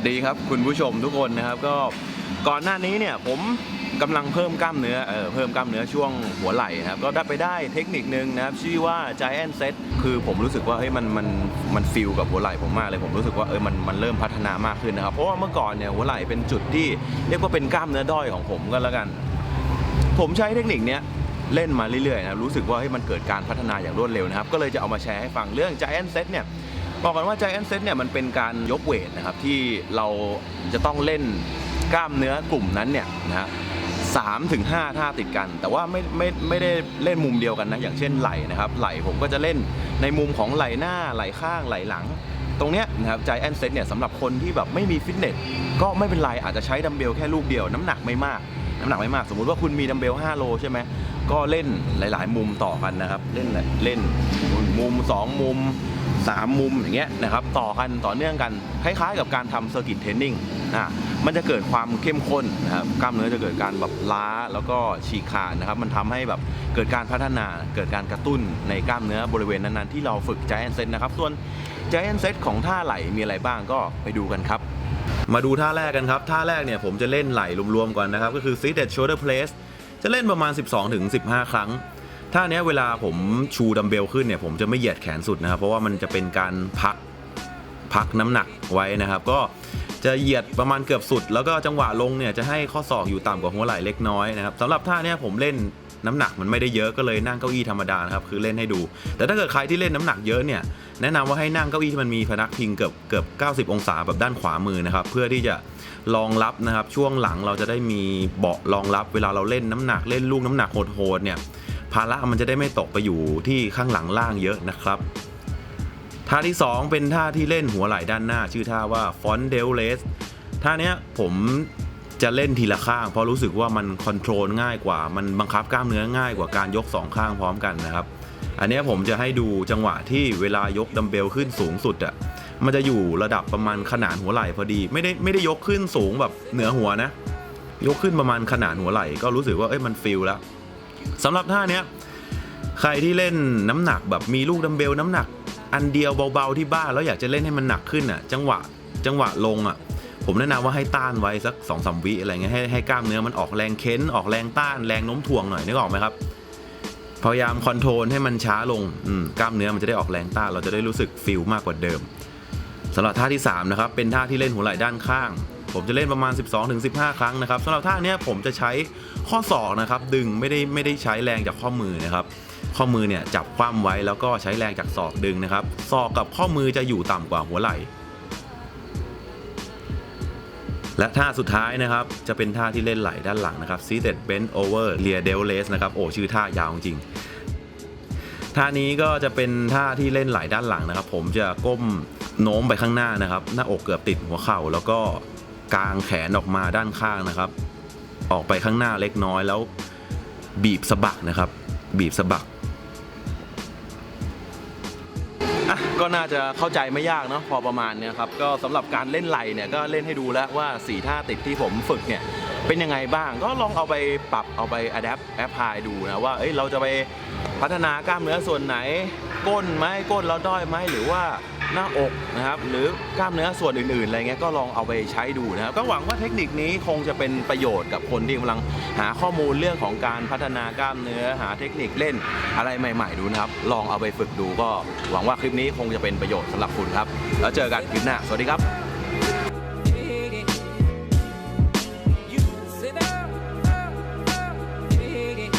วัสดีครับคุณผู้ชมทุกคนนะครับก็ก่อนหน้านี้เนี่ยผมกำลังเพิ่มกล้ามเนื้อเออเพิ่มกล้ามเนื้อช่วงหัวไหล่นะครับก็ได้ไปได้เทคนิคนึงนะครับชื่อว่า Giant Set คือผมรู้สึกว่าเฮ้ยมันมันมันฟิลกับหัวไหล่ผมมากเลยผมรู้สึกว่าเออมันมันเริ่มพัฒนามากขึ้นนะครับเพราะว่าเมื่อก่อนเนี่ยหัวไหล่เป็นจุดที่เรียกว่าเป็นกล้ามเนื้อด้อยของผมก็แล้วกัน ผมใช้เทคนิคเนี้ยเล่นมาเรื่อยๆนะร,รู้สึกว่าเฮ้ยมันเกิดการพัฒนาอย่างรวดเร็วนะครับ ก็เลยจะเอามาแชร์ให้ฟังเรื่อง Giant Set เนี่ย บอกกันว่า Giant Set เนี่ยมันเป็นการยกเวทนะครับที่เราจะต้องเล่นกล้ามเนื้อกลุ่มนั้นเนี่ยนะฮะสามถึงห้าท่าติดกัน แต่ว่าไม่ไม่ไม่ได้เล่นมุมเดียวกันนะ อย่างเช่นไหล่นะครับ ไหล่ผมก็จะเล่นในมุมของไหล่หน้าไหล่ข้างไหล่หลัง ตรงเนี้ยนะครับ Giant Set เนี่ยสำหรับคนที่แบบไม่มีฟิตเนสก็ไม่เป็นไรอาจจะใช้ดัมเบลแค่ลูกเดียว น้ำหนักไม่มากน้ำหนักไม่มาก สมมุติว่าคุณมีดัมเบล5โลใช่ไหมก็เล่นหลาย ๆ มุมต่อกันนะครับ เล่นเล่นมุม 2 มุม 3 มุมอย่างเงี้ยนะครับต่อกันต่อเนื่องกันคล้ายๆ กับการทำเซอร์กิตเทรนนิ่งอะมันจะเกิดความเข้มข้นนะครับกล้ามเนื้อจะเกิดการแบบล้าแล้วก็ฉีกขาดนะครับมันทำให้แบบเกิดการพัฒนาเกิดการกระตุ้นในกล้ามเนื้อบริเวณนั้นๆที่เราฝึก Giant Set นะครับส่วน Giant Set ของท่าไหลมีอะไรบ้างก็ไปดูกันครับ มาดูท่าแรกกันครับ ท่าแรกเนี่ยผมจะเล่นไหลรวมๆก่อนนะครับก็คือ seated shoulder press จะเล่นประมาณ 12-15 ครั้ง ท่าเนี้ยเวลาผมชูดัมเบลขึ้นเนี่ยผมจะไม่เหยียดแขนสุดนะครับ เพราะว่ามันจะเป็นการพักพักน้ำหนักไว้นะครับ ก็จะเหยียดประมาณเกือบสุด แล้วก็จังหวะลงเนี่ยจะให้ข้อศอกอยู่ต่ำกว่าหัวไหล่เล็กน้อยนะครับสำหรับท่าเนี้ยผมเล่นน้ำหนักมันไม่ได้เยอะก็เลยนั่งเก้าอี้ธรรมดานะครับคือเล่นให้ดู แต่ถ้าเกิดใครที่เล่นน้ำหนักเยอะเนี่ยแนะนำว่าให้นั่งเก้าอี้ที่มันมีพนักพิงเกือบเกือบ90 องศาแบบด้านขวามือนะครับเพื่อที่จะรองรับนะครับช่วงหลังเราจะได้มีเบาะรองรับ เวลาเราเล่นน้ำหนักเล่นลูกน้ำหนักโหดๆเนี่ย ภาระมันจะได้ไม่ตกไปอยู่ที่ข้างหลังล่างเยอะนะครับท่าที่ 2 เป็นท่าที่เล่นหัวไหล่ด้านหน้า ชื่อท่าว่า Front d e l Raise ท่าเนี้ยผมจะเล่นทีละข้าง เพราะรู้สึกว่ามันคอนโทรลง่ายกว่า มันบังคับกล้ามเนื้อง่ายกว่าการยกสองข้างพร้อมกันนะครับ อันนี้ผมจะให้ดูจังหวะที่เวลายกดัมเบลขึ้นสูงสุดอะ่ะมันจะอยู่ระดับประมาณขนาดหัวไหล่พอดี ไม่ได้ไม่ได้ยกขึ้นสูงแบบเหนือหัวนะ ยกขึ้นประมาณขนาดหัวไหล่ก็รู้สึกว่าเอ้ยมันฟิลแล้ว สำหรับท่าเนี้ยใครที่เล่นน้ำหนักแบบมีลูกดัมเบลน้ำหนัก อันเดียวเบาๆที่บ้านแล้วอยากจะเล่นให้มันหนักขึ้นอะ จังหวะจังหวะลงอะ ผมแนะนำว่าให้ต้านไว้สัก2อสวิอะไรเงี้ยให้ให้กล้ามเนื้อมันออกแรงเค้น ออกแรงต้านแรงโน้มถ่วงหน่อยนึกออกไหมครับพยายามคอนโทรลให้มันช้าลงกล้ามเนื้อมันจะได้ออกแรงต้านเราจะได้รู้สึกฟิลมากกว่าเดิมสำหรับท่าที่3นะครับเป็นท่าที่เล่นหัวไหล่ด้านข้าง ผมจะเล่นประมาณ 12-15 ครั้งนะครับสำหรับท่าเนี้ยผมจะใช้ข้อศอกนะครับ ดึงไม่ได้ไม่ได้ใช้แรงจากข้อมือนะครับ ข้อมือเนี่ยจับคว่ำไว้แล้วก็ใช้แรงจากศอกดึงนะครับศอกกับข้อมือจะอยู่ต่ำกว่าหัวไหล่และท่าสุดท้ายนะครับ จะเป็นท่าที่เล่นไหล่ด้านหลังนะครับ seated bend over rear delt raise นะครับ โอ้ชื่อท่ายาวจริง ท่านี้ก็จะเป็นท่าที่เล่นไหล่ด้านหลังนะครับ ผมจะก้มโน้มไปข้างหน้านะครับ หน้าอกเกือบติดหัวเข่าแล้วก็ กางแขนออกมาด้านข้างนะครับ ออกไปข้างหน้าเล็กน้อยแล้วบีบสะบักนะครับ บีบสะบักอะก็น่าจะเข้าใจไม่ยากเนาะพอประมาณเนี้ยครับก็สำหรับการเล่นไหลเนี่ยก็เล่นให้ดูแล้วว่าสีท่าติดที่ผมฝึกเนี่ยเป็นยังไงบ้างก็ลองเอาไปปรับเอาไปอัดแอปแอปพลายดูนะว่าเอ้ยเราจะไปพัฒนากล้ามเนื้อส่วนไหนก้นไหมก้นเราด้อยไหมหรือว่า หน้าอกนะครับหรือกล้ามเนื้อส่วนอื่นๆอะไรเงี้ยก็ลองเอาไปใช้ดูนะครับก็หวังว่าเทคนิคนี้คงจะเป็นประโยชน์กับคนที่กำลังหาข้อมูลเรื่องของการพัฒนากล้ามเนื้อหาเทคนิคเล่นอะไรใหม่ ๆ ดูนะครับ ลองเอาไปฝึกดูก็หวังว่าคลิปนี้คงจะเป็นประโยชน์สำหรับคุณครับ แล้วเจอกันคลิปหน้าสวัสดีครับ